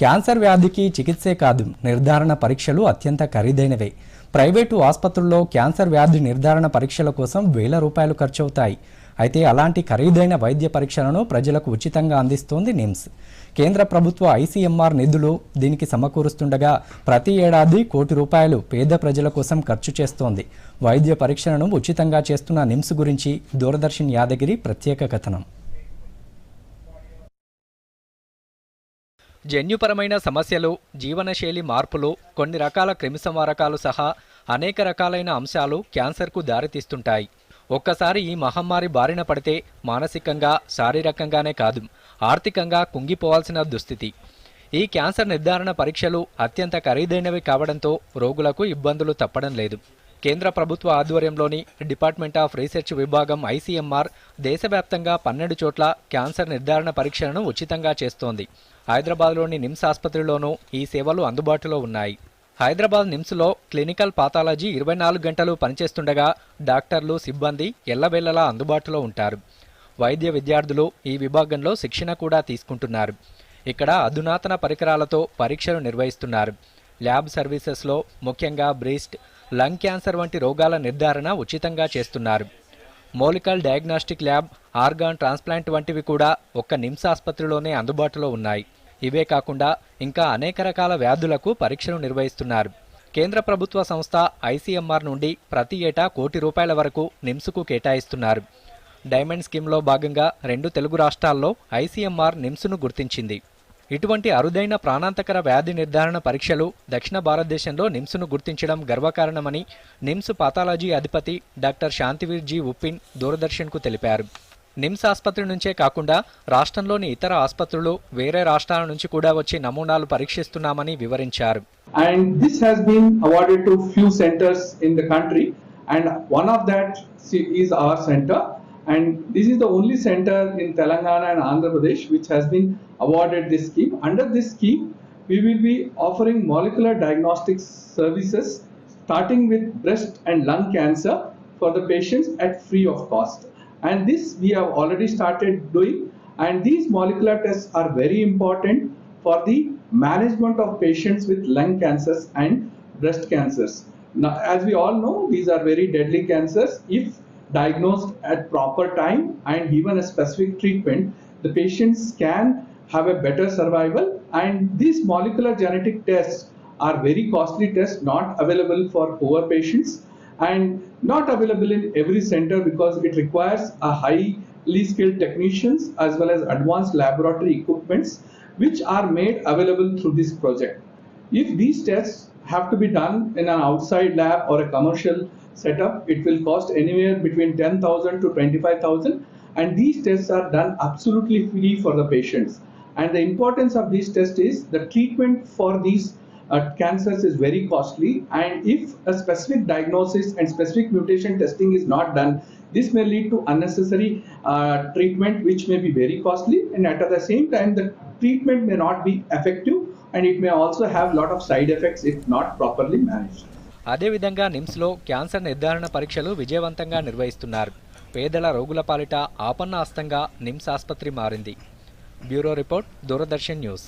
Cancer వ్యాధికి చికిత్సే కాదు నిర్ధారణ పరీక్షలు అత్యంత ఖరీదైనవే. ప్రైవేటు ఆసుపత్రుల్లో క్యాన్సర్ వ్యాధి నిర్ధారణ పరీక్షల కోసం వేల రూపాయలు ఖర్చవుతాయి. అయితే అలాంటి ఖరీదైన వైద్య పరీక్షలను ప్రజలకు ఉచితంగా అందిస్తోంది నిమ్స్. కేంద్ర ప్రభుత్వ ఐసీఎంఆర్ నిధులు దీనికి సమకూరుస్తుండగా ప్రతి ఏడాది కోటి రూపాయలు పేద ప్రజల కోసం ఖర్చు చేస్తోంది. వైద్య పరీక్షలను ఉచితంగా చేస్తున్న నిమ్స్ గురించి దూరదర్శన్ యాదగిరి ప్రత్యేక కథనం. జన్యుపరమైన సమస్యలు జీవనశైలి మార్పులు కొన్ని రకాల క్రిమిసంహారకాలు సహా అనేక రకాలైన అంశాలు క్యాన్సర్కు దారితీస్తుంటాయి. ఒక్కసారి ఈ మహమ్మారి బారిన పడితే మానసికంగా శారీరకంగానే కాదు ఆర్థికంగా కుంగిపోవాల్సిన దుస్థితి. ఈ క్యాన్సర్ నిర్ధారణ పరీక్షలు అత్యంత ఖరీదైనవి కావడంతో రోగులకు ఇబ్బందులు తప్పడం లేదు. కేంద్ర ప్రభుత్వ ఆధ్వర్యంలోని డిపార్ట్మెంట్ ఆఫ్ రీసెర్చ్ విభాగం ఐసీఎంఆర్ దేశవ్యాప్తంగా పన్నెండు చోట్ల క్యాన్సర్ నిర్ధారణ పరీక్షలను ఉచితంగా చేస్తోంది. హైదరాబాద్లోని నిమ్స్ ఆసుపత్రిలోనూ ఈ సేవలు అందుబాటులో ఉన్నాయి. హైదరాబాద్ నిమ్స్లో క్లినికల్ పాథాలజీ ఇరవై నాలుగు గంటలు పనిచేస్తుండగా డాక్టర్లు సిబ్బంది ఎల్లవేళలా అందుబాటులో ఉంటారు. వైద్య విద్యార్థులు ఈ విభాగంలో శిక్షణ కూడా తీసుకుంటున్నారు. ఇక్కడ అధునాతన పరికరాలతో పరీక్షలు నిర్వహిస్తున్నారు. ల్యాబ్ సర్వీసెస్లో ముఖ్యంగా బ్రీస్ట్ లంగ్ క్యాన్సర్ వంటి రోగాల నిర్ధారణ ఉచితంగా చేస్తున్నారు. Molecular diagnostic lab organ transplant వంటివి కూడా ఒక్క నిమ్స్ ఆసుపత్రిలోనే అందుబాటులో ఉన్నాయి. ఇవే కాకుండా ఇంకా అనేక రకాల వ్యాధులకు పరీక్షలు నిర్వహిస్తున్నారు. కేంద్ర ప్రభుత్వ సంస్థ ఐసీఎంఆర్ నుండి ప్రతి ఏటా కోటి రూపాయల వరకు నిమ్స్కు కేటాయిస్తున్నారు. డైమండ్ స్కీమ్లో భాగంగా రెండు తెలుగు రాష్ట్రాల్లో ఐసీఎంఆర్ నిమ్స్ను గుర్తించింది. ఇటువంటి అరుదైన ప్రాణాంతకర వ్యాధి నిర్ధారణ పరీక్షలు దక్షిణ భారతదేశంలో నిమ్స్ను గుర్తించడం గర్వకారణమని నిమ్స్ పాథాలజీ అధిపతి డాక్టర్ శాంతివీర్ జీ ఉప్పిన్ దూరదర్శన్కు తెలిపారు. నిమ్స్ ఆసుపత్రి నుంచే కాకుండా రాష్ట్రంలోని ఇతర ఆసుపత్రులు వేరే రాష్ట్రాల నుంచి కూడా వచ్చి నమూనాలు పరీక్షిస్తున్నామని వివరించారు. And this has been awarded to few centres in the country and one of that se- our centre and this is the only center in Telangana and Andhra Pradesh which has been awarded this scheme. Under this scheme, we will be offering molecular diagnostics services starting with breast and lung cancer for the patients at free of cost. And this we have already started doing and these molecular tests are very important for the management of patients with lung cancers and breast cancers. Now, as we all know, these are very deadly cancers. If diagnosed at proper time and given a specific treatment, the patients can have a better survival. And these molecular genetic tests are very costly tests, not available for poor patients and not available in every center because it requires a highly skilled technicians as well as advanced laboratory equipments which are made available through this project. If these tests have to be done in an outside lab or a commercial setup, it will cost anywhere between 10,000 to 25,000 and these tests are done absolutely free for the patients. And the importance of these tests is the treatment for these uh, cancers is very costly. And if a specific diagnosis and specific mutation testing is not done this may lead to unnecessary uh, treatment which may be very costly. And at the same time the treatment may not be effective and it may also have a lot of side effects if not properly managed అదేవిధంగా నిమ్స్లో cancer నిర్ధారణ పరీక్షలు విజయవంతంగా నిర్వహిస్తున్నారు. పేదల రోగుల పాలిట ఆపన్న హస్తంగా నిమ్స్ ఆసుపత్రి మారింది. Bureau report Doordarshan news.